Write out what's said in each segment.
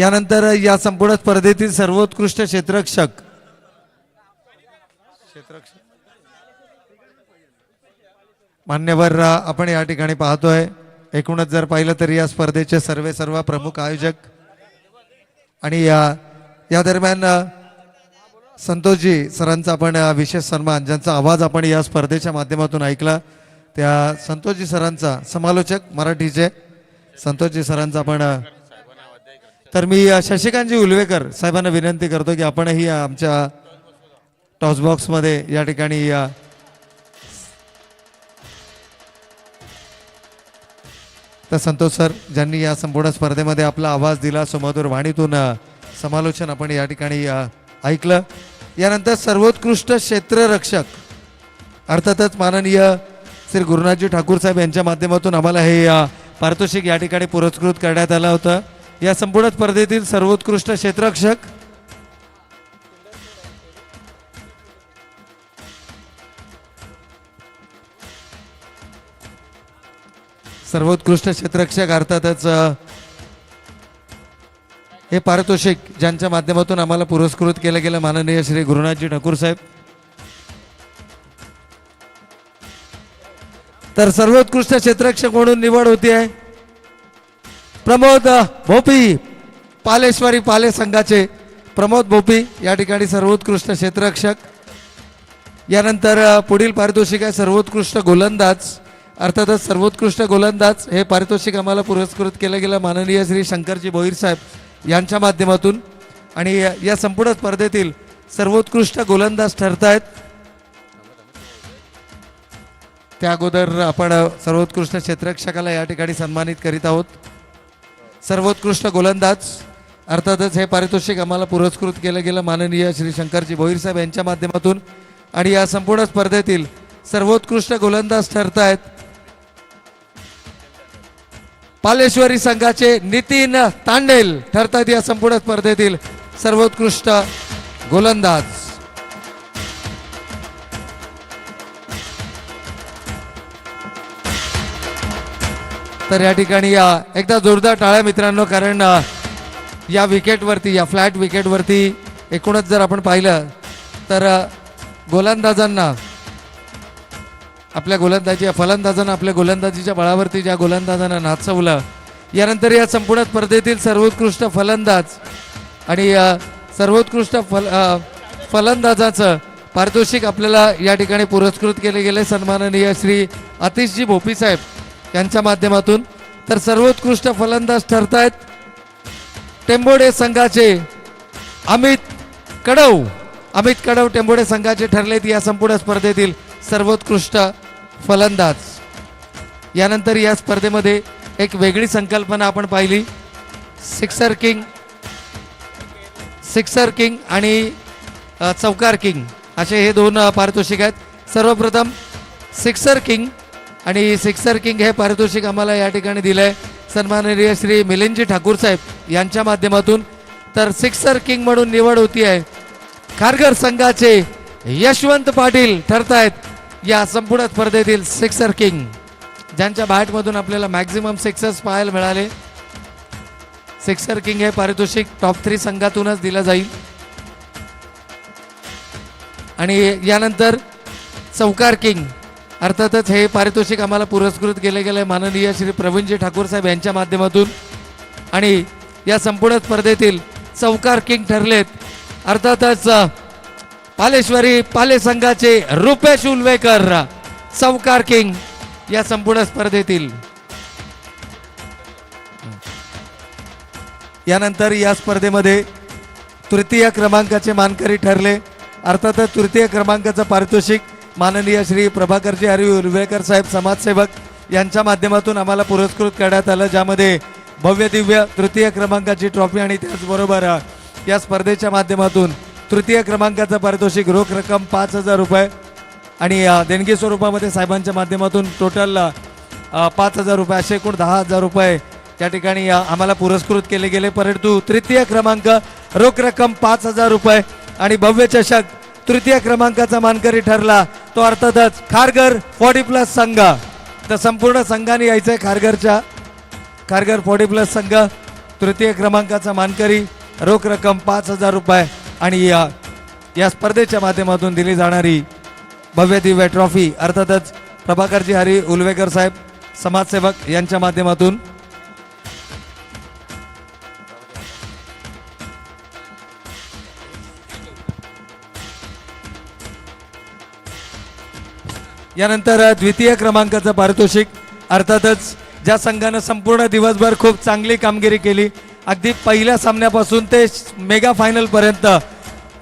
यानंतर या संपूर्ण स्पर्धेतील सर्वोत्कृष्ट क्षेत्ररक्षक. मान्यवर आपण या ठिकाणी पाहतोय एकूणच जर पाहिलं तर या स्पर्धेचे सर्वे सर्व प्रमुख आयोजक आणि या या दरम्यान संतोषजी सरांचा आपण विशेष सन्मान ज्यांचा आवाज आपण या स्पर्धेच्या माध्यमातून ऐकला त्या संतोषजी सरांचा समालोचक मराठीचे संतोषजी सरांचा आपण तर मी शशिकांतजी उलवेकर साहेबांना विनंती करतो की आपणही आमच्या टॉसबॉक्समध्ये या ठिकाणी या तर संतोष सर ज्यांनी या संपूर्ण स्पर्धेमध्ये आपला आवाज दिला सुमधुर वाणीतून समालोचन आपण या ठिकाणी ऐकलं. यानंतर सर्वोत्कृष्ट क्षेत्ररक्षक अर्थातच माननीय श्री गुरुनाथजी ठाकूर साहेब यांच्या माध्यमातून आम्हाला हे पारितोषिक या ठिकाणी पुरस्कृत करण्यात आलं होतं. या संपूर्ण स्पर्धेतील सर्वोत्कृष्ट क्षेत्ररक्षक. सर्वोत्कृष्ट क्षेत्ररक्षक अर्थातच हे पारितोषिक ज्यांच्या माध्यमातून आम्हाला पुरस्कृत केलं गेलं माननीय श्री गुरुनाथजी ठाकूर साहेब. तर सर्वोत्कृष्ट क्षेत्ररक्षक म्हणून निवड होती आहे. प्रमोद भोपी. पालेश्वरी पाले संघाचे प्रमोद भोपी या ठिकाणी सर्वोत्कृष्ट क्षेत्ररक्षक. यानंतर पुढील पारितोषिक आहे सर्वोत्कृष्ट गोलंदाज. अर्थातच सर्वोत्कृष्ट गोलंदाज हे पारितोषिक आम्हाला पुरस्कृत केलं गेलं माननीय श्री शंकरजी भोईर साहेब यांच्या माध्यमातून. आणि या संपूर्ण स्पर्धेतील सर्वोत्कृष्ट गोलंदाज ठरतायत. त्या अगोदर आपण सर्वोत्कृष्ट क्षेत्ररक्षकाला या ठिकाणी सन्मानित करीत आहोत. सर्वोत्कृष्ट गोलंदाज. अर्थातच हे पारितोषिक आम्हाला पुरस्कृत केलं गेलं माननीय श्री शंकरजी भोईर साहेब यांच्या माध्यमातून. आणि या संपूर्ण स्पर्धेतील सर्वोत्कृष्ट गोलंदाज ठरतायत. पालेश्वरी संघाचे नितीन तांडेल ठरतात या संपूर्ण स्पर्धेतील सर्वोत्कृष्ट गोलंदाज. तर या ठिकाणी या एकदा जोरदार टाळ्या मित्रांनो कारण या विकेटवरती या फ्लॅट विकेटवरती एकूणच जर आपण पाहिलं तर गोलंदाजांना आपल्या गोलंदाजी फलंदाजांना आपल्या गोलंदाजीच्या बळावरती ज्या गोलंदाजांना नाचवलं यानंतर या संपूर्ण स्पर्धेतील सर्वोत्कृष्ट फलंदाज आणि सर्वोत्कृष्ट फल फलंदाजाचं पारितोषिक आपल्याला या ठिकाणी पुरस्कृत केले गेले. सन्माननीय श्री अतिशजी भोपी साहेब. यांच्या माध्यमातून. तर सर्वोत्कृष्ट फलंदाज ठरतायत टेंबोडे संघाचे अमित कडव. अमित कडव टेंबोडे संघाचे ठरलेत या संपूर्ण स्पर्धेतील सर्वोत्कृष्ट फलंदाज. यानंतर या स्पर्धेमध्ये एक वेगळी संकल्पना आपण पाहिली. सिक्सर किंग सिक्सर किंग आणि चौकार किंग असे हे दोन पारितोषिक आहेत. सर्वप्रथम सिक्सर किंग आणि सिक्सर किंग हे पारितोषिक आम्हाला या ठिकाणी दिलं आहे सन्माननीय श्री मिलिंदजी ठाकूर साहेब यांच्या माध्यमातून. तर सिक्सर किंग म्हणून निवड होती आहे. खारघर संघाचे यशवंत पाटील ठरतायत या संपूर्ण स्पर्धेतील सिक्सर किंग. ज्यांच्या बॅटमधून आपल्याला मॅक्झिमम सिक्सर्स पाहायला मिळाले. सिक्सर किंग हे पारितोषिक टॉप थ्री संघातूनच दिलं जाईल. आणि यानंतर चौकार किंग. अर्थातच हे पारितोषिक आम्हाला पुरस्कृत केले गेले माननीय श्री प्रवीणजी ठाकूर साहेब यांच्या माध्यमातून. आणि या संपूर्ण स्पर्धेतील चौकार किंग ठरलेत. अर्थातच पालेश्वरी पाले संघाचे रुपेश उलवेकर चौकार किंग या संपूर्ण स्पर्धेतील. यानंतर या स्पर्धेमध्ये तृतीय क्रमांकाचे मानकरी ठरले. अर्थातच तृतीय क्रमांकाचं पारितोषिक माननीय श्री प्रभाकरजी हरी उर्वेकर साहेब समाजसेवक यांच्या माध्यमातून आम्हाला पुरस्कृत करण्यात आलं ज्यामध्ये भव्य दिव्य तृतीय क्रमांकाची ट्रॉफी आणि त्याचबरोबर या स्पर्धेच्या माध्यमातून तृतीय क्रमांकाचं पारितोषिक रोख रक्कम पाच हजार रुपये आणि देणगी स्वरूपामध्ये साहेबांच्या माध्यमातून टोटल पाच हजार रुपये असे एकूण दहा हजार रुपये त्या ठिकाणी आम्हाला पुरस्कृत केले गेले. परंतु तृतीय क्रमांक रोख रक्कम पाच हजार रुपये आणि भव्य चषक तृतीय क्रमांकाचा मानकरी ठरला. तो अर्थातच खारघर फॉर्टी प्लस संघ. तर संपूर्ण संघाने यायचंय खारघरच्या. खारघर फॉर्टी प्लस संघ. तृतीय क्रमांकाचा मानकरी. रोख रक्कम पाच हजार रुपये. आणि या या स्पर्धेच्या माध्यमातून दिली जाणारी भव्य दिव्य ट्रॉफी अर्थातच प्रभाकरजी हरी उलवेकर साहेब समाजसेवक यांच्या माध्यमातून यानंतर द्वितीय क्रमांकाचं पारितोषिक. अर्थातच ज्या संघानं संपूर्ण दिवसभर खूप चांगली कामगिरी केली अगदी पहिल्या सामन्यापासून ते मेगा फायनलपर्यंत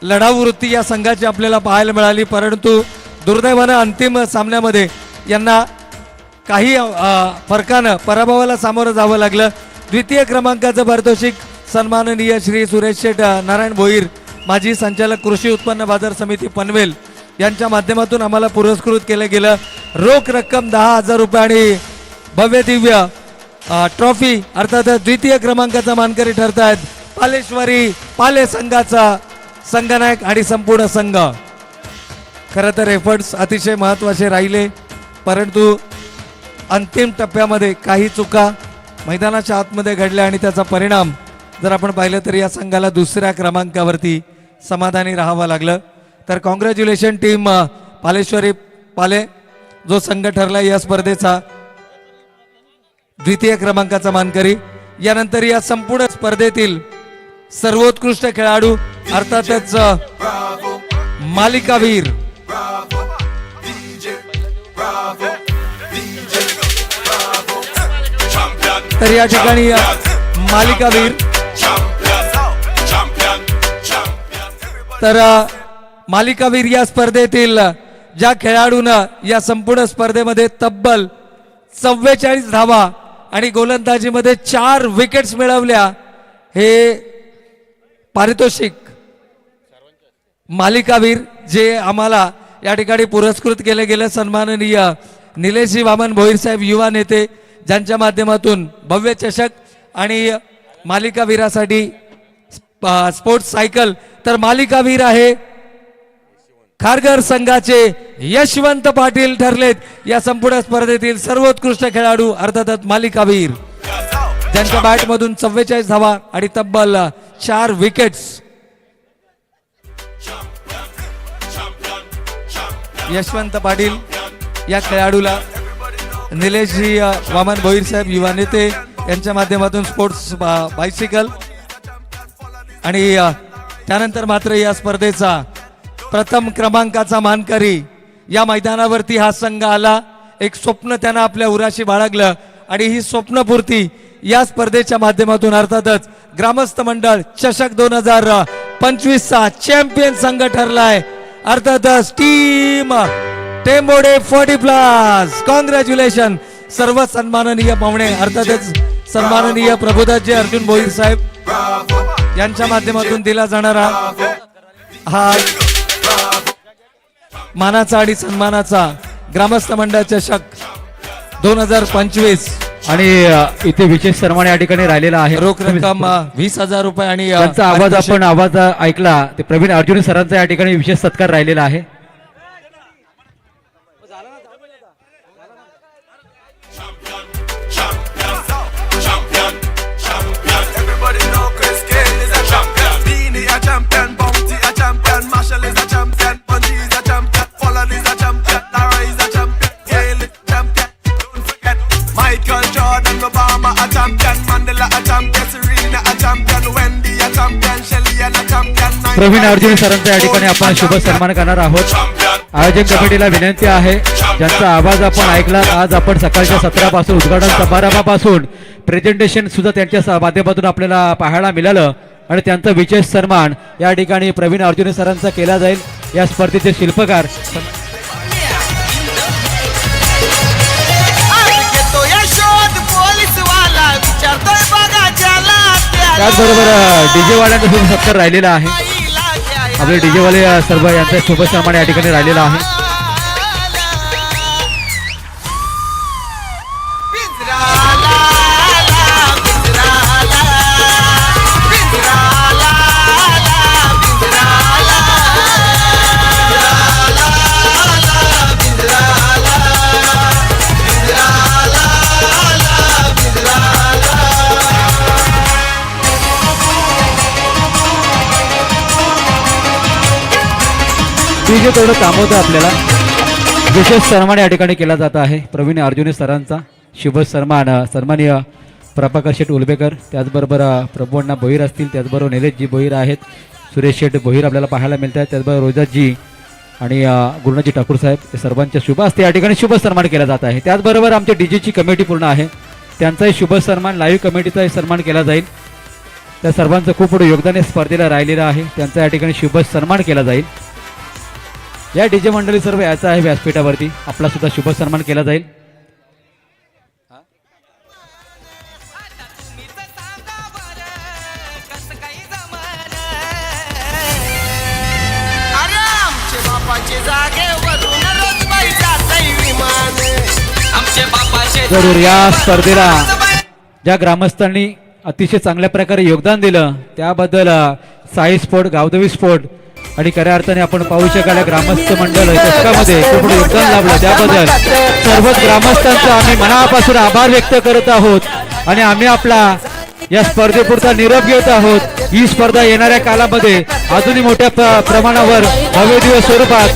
लढाऊ वृत्ती या संघाची आपल्याला पाहायला मिळाली. परंतु दुर्दैवानं अंतिम सामन्यामध्ये यांना काही फरकानं पराभवाला सामोरं जावं लागलं. द्वितीय क्रमांकाचं पारितोषिक सन्माननीय श्री सुरेश शेठ नारायण भोईर माजी संचालक कृषी उत्पन्न बाजार समिती पनवेल यांच्या माध्यमातून आम्हाला पुरस्कृत केलं गेलं. रोख रक्कम दहा हजार रुपये आणि भव्य दिव्य ट्रॉफी अर्थात द्वितीय क्रमांकाचा मानकरी ठरत आहेत पालेश्वरी पाले संघाचा संघनायक आणि संपूर्ण संघ. खरं तर एफर्ट्स अतिशय महत्त्वाचे राहिले परंतु अंतिम टप्प्यामध्ये काही चुका मैदानाच्या आतमध्ये घडल्या आणि त्याचा परिणाम जर आपण पाहिलं तर या संघाला दुसऱ्या क्रमांकावरती समाधानी राहावं लागलं. तर कॉंग्रॅच्युलेशन टीम पालेश्वरी पाले जो संघ ठरला या स्पर्धेचा द्वितीय क्रमांकाचा मानकरी. यानंतर या संपूर्ण स्पर्धेतील सर्वोत्कृष्ट खेळाडू अर्थातच मालिकावीर. तर या ठिकाणी मालिकावीर. तर मालिकावीर या स्पर्धेतील ज्या खेळाडूनं या संपूर्ण स्पर्धेमध्ये तब्बल चव्वेचाळीस धावा आणि गोलंदाजीमध्ये चार विकेट्स मिळवल्या हे पारितोषिक. मालिकावीर जे आम्हाला या ठिकाणी पुरस्कृत केले गेले सन्माननीय निलेशजी वामन भोईर साहेब युवा नेते ज्यांच्या माध्यमातून भव्य चषक आणि मालिकावीरासाठी स्पोर्ट्स सायकल तर मालिकावीर आहे खारघर संघाचे यशवंत पाटील ठरलेत. या संपूर्ण स्पर्धेतील सर्वोत्कृष्ट खेळाडू अर्थातच मालिकावीर. ज्यांच्या बॅटमधून चव्वेचाळीस धावा आणि तब्बल चार विकेट्स. यशवंत पाटील या खेळाडूला निलेशजी वामन भोईर साहेब युवा नेते यांच्या माध्यमातून स्पोर्ट्स बायसिकल. आणि त्यानंतर मात्र या स्पर्धेचा प्रथम क्रमांकाचा मानकरी. या मैदानावरती हा संघ आला. एक स्वप्न त्यानं आपल्या उराशी बाळगलं आणि ही स्वप्नपूर्ती या स्पर्धेच्या माध्यमातून अर्थातच ग्रामस्थ मंडळ चषक दोन हजार पंचवीसचा चॅम्पियन संघ ठरलाय. अर्थातच team Tembode forty plus. Congratulation सर्व सन्माननीय पाहुणे अर्थातच सन्माननीय प्रभुदासजी अर्जुन भोईर साहेब यांच्या माध्यमातून दिला जाणारा हा मानाचा आणि सन्मानाचा ग्रामस्थ मंडळ चषक दोन हजार पंचवीस. आणि इथे विशेष सन्मान या ठिकाणी राहिलेला आहे. रोख रक्कम वीस हजार रुपये आणि त्यांचा आवाज. आपण आवाज ऐकला. ते प्रवीण अर्जुन सरांचा या ठिकाणी विशेष सत्कार राहिलेला आहे. प्रवीण अर्जुन सरांचा या ठिकाणी आपण शुभ सन्मान करणार आहोत. आयोजक कमिटीला विनंती आहे ज्यांचा आवाज आपण ऐकला आज आपण सकाळच्या सत्रापासून उद्घाटन समारंभापासून प्रेझेंटेशन सुद्धा त्यांच्या माध्यमातून आपल्याला पाहायला मिळालं. आणि त्यांचा विशेष सन्मान या ठिकाणी प्रवीण अर्जुन सरांचा केला जाईल. या स्पर्धेचे शिल्पकार त्याचबरोबर डीजे वाड्यांचा सुद्धा सत्कार राहिलेला आहे. आपले डीजे वाले सर्व यांचा शुभ या ठिकाणी राहिलेला आहे. डीजे तेवढं होतं आपल्याला. विशेष सन्मान या ठिकाणी केला जात आहे. प्रवीण अर्जुनी सरांचा शुभ सन्मान अ, सन्माननीय प्रभाकर शेठ उलबेकर त्याचबरोबर अ, प्रभूअण्णा असतील त्याचबरोबर निलेशजी भोईर आहेत सुरेश शेठ भोईर आपल्याला पाहायला मिळत आहेत त्याचबरोबर रोजाजी आणि गुरुनाजी ठाकूर साहेब हे सर्वांच्या शुभ असते. या ठिकाणी शुभ सन्मान केला जात आहे. त्याचबरोबर आमच्या डीजेची कमिटी पूर्ण आहे. त्यांचाही शुभ सन्मान लाईव्ह कमिटीचाही सन्मान केला जाईल. त्या सर्वांचं खूप मोठं योगदान या स्पर्धेला राहिलेलं आहे. त्यांचा या ठिकाणी शुभ सन्मान केला जाईल. या डीजे मंडळी सर्व याचा आहे व्यासपीठावरती. आपला सुद्धा शुभ सन्मान केला जाईल. जरूर या स्पर्धेला ज्या ग्रामस्थांनी अतिशय चांगल्या प्रकारे योगदान दिलं त्याबद्दल साई स्पोर्ट गावदेवी स्पोर्ट आणि खऱ्या अर्थाने आपण पाहू शकाल ग्रामस्थ मंडळ या दशकामध्ये खूप योगदान लाभलं. त्याबद्दल सर्वच ग्रामस्थांचा आम्ही मनापासून आभार व्यक्त करत आहोत आणि आम्ही आपला या स्पर्धेपुरता निरोप घेत आहोत. ही स्पर्धा येणाऱ्या कालामध्ये अजूनही मोठ्या प्र- प्रमाणावर भव्य दिवस स्वरूपात